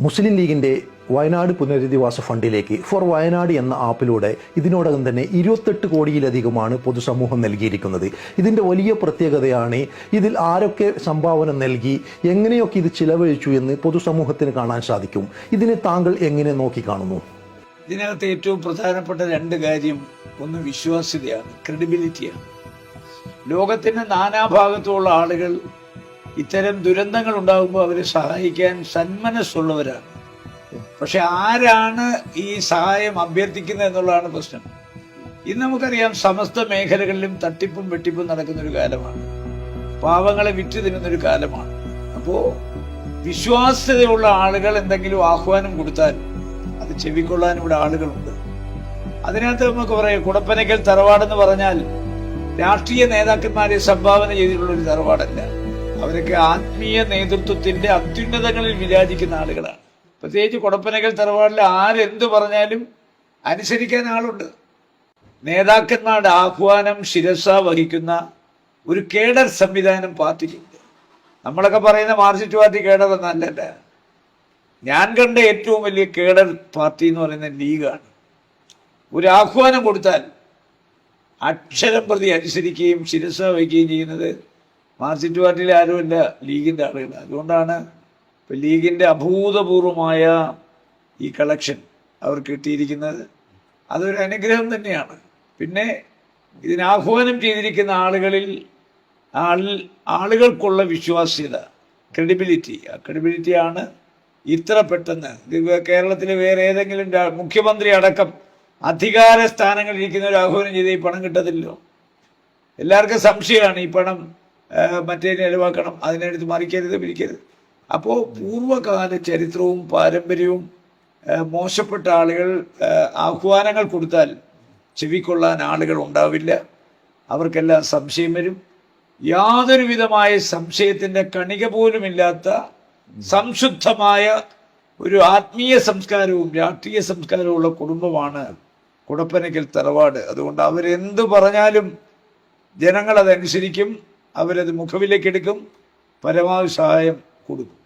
മുസ്ലിം ലീഗിന്റെ വയനാട് പുനരധിവാസ ഫണ്ടിലേക്ക് ഫോർ വയനാട് എന്ന ആപ്പിലൂടെ ഇതിനോടകം തന്നെ ഇരുപത്തെട്ട് കോടിയിലധികമാണ് പൊതുസമൂഹം നൽകിയിരിക്കുന്നത്. ഇതിന്റെ വലിയ പ്രത്യേകതയാണ് ഇതിൽ ആരൊക്കെ സംഭാവന നൽകി എങ്ങനെയൊക്കെ ഇത് ചിലവഴിച്ചു എന്ന് പൊതുസമൂഹത്തിന് കാണാൻ സാധിക്കും. ഇതിനെ താങ്കൾ എങ്ങനെ നോക്കിക്കാണുന്നു? ഇതിനകത്ത് ഏറ്റവും പ്രധാനപ്പെട്ട രണ്ട് കാര്യം ഒന്ന് വിശ്വാസ്യതയാണ് ക്രെഡിബിലിറ്റിയാണ് ലോകത്തിന്റെ നാനാഭാഗത്തുള്ള ആളുകൾ ഇത്തരം ദുരന്തങ്ങൾ ഉണ്ടാകുമ്പോൾ അവരെ സഹായിക്കാൻ സന്മനസ്സുള്ളവരാണ്. പക്ഷെ ആരാണ് ഈ സഹായം അഭ്യർത്ഥിക്കുന്നത് എന്നുള്ളതാണ് പ്രശ്നം. ഇന്ന് നമുക്കറിയാം സമസ്ത മേഖലകളിലും തട്ടിപ്പും വെട്ടിപ്പും നടക്കുന്ന ഒരു കാലമാണ്. പാവങ്ങളെ വിറ്റ് തിന്നുന്നൊരു കാലമാണ്. അപ്പോ വിശ്വാസ്യതയുള്ള ആളുകൾ എന്തെങ്കിലും ആഹ്വാനം കൊടുത്താൽ അത് ചെവിക്കൊള്ളാൻ ഇവിടെ ആളുകളുണ്ട്. അതിനകത്ത് നമുക്ക് പറയാം കുടപ്പനയ്ക്കൽ തറവാടെന്ന് പറഞ്ഞാൽ രാഷ്ട്രീയ നേതാക്കന്മാരെ സംഭാവന ചെയ്തിട്ടുള്ള ഒരു തറവാടല്ല. അവരൊക്കെ ആത്മീയ നേതൃത്വത്തിന്റെ അത്യുന്നതങ്ങളിൽ വിരാജിക്കുന്ന ആളുകളാണ്. പ്രത്യേകിച്ച് കൊടപ്പനകൽ തറവാടിൽ ആരെന്ത് പറഞ്ഞാലും അനുസരിക്കാൻ ആളുണ്ട്. നേതാക്കന്മാരുടെ ആഹ്വാനം ശിരസ വഹിക്കുന്ന ഒരു കേഡർ സംവിധാനം പാർട്ടിക്കുണ്ട്. നമ്മളൊക്കെ പറയുന്ന മാർക്സിസ്റ്റ് പാർട്ടി കേഡർ എന്നല്ലല്ല. ഞാൻ കണ്ട ഏറ്റവും വലിയ കേഡർ പാർട്ടി എന്ന് പറയുന്ന ലീഗാണ്. ഒരു ആഹ്വാനം കൊടുത്താൽ അക്ഷരം പ്രതി അനുസരിക്കുകയും ശിരസ വഹിക്കുകയും ചെയ്യുന്നത് മാർക്സിസ്റ്റ് പാർട്ടിയിൽ ആരുമില്ല ലീഗിന്റെ ആളുകൾ അതുകൊണ്ടാണ് ഇപ്പം ലീഗിന്റെ അഭൂതപൂർവമായ ഈ കളക്ഷൻ അവർക്ക് കിട്ടിയിരിക്കുന്നത്. അതൊരു അനുഗ്രഹം തന്നെയാണ്. പിന്നെ ഇതിനാഹ്വാനം ചെയ്തിരിക്കുന്ന ആളുകളിൽ ആളിൽ ആളുകൾക്കുള്ള വിശ്വാസ്യത ക്രെഡിബിലിറ്റി ആ ക്രെഡിബിലിറ്റിയാണ് ഇത്ര പെട്ടെന്ന്. കേരളത്തിലെ വേറെ ഏതെങ്കിലും മുഖ്യമന്ത്രി അടക്കം അധികാര സ്ഥാനങ്ങളിൽ ഇരിക്കുന്നവർ ആഹ്വാനം ചെയ്ത് ഈ പണം കിട്ടത്തില്ലോ എല്ലാവർക്കും സംശയമാണ് ഈ പണം മറ്റേ നിലവാക്കണം അതിനെടുത്ത് മറിക്കരുത് പിരിക്കരുത് അപ്പോൾ പൂർവകാല ചരിത്രവും പാരമ്പര്യവും മോശപ്പെട്ട ആളുകൾ ആഹ്വാനങ്ങൾ കൊടുത്താൽ ചെവിക്കൊള്ളാൻ ആളുകൾ ഉണ്ടാവില്ല. അവർക്കെല്ലാം സംശയം വരും. യാതൊരു വിധമായ സംശയത്തിന്റെ കണിക പോലുമില്ലാത്ത സംശുദ്ധമായ ഒരു ആത്മീയ സംസ്കാരവും രാഷ്ട്രീയ സംസ്കാരവും ഉള്ള കുടുംബമാണ് കുടപ്പനയ്ക്കൽ തറവാട്. അതുകൊണ്ട് അവരെന്ത് പറഞ്ഞാലും ജനങ്ങൾ അതനുസരിക്കും. അവരത് മുഖവിലേക്കെടുക്കും പരമാവധി സഹായം കൊടുക്കും.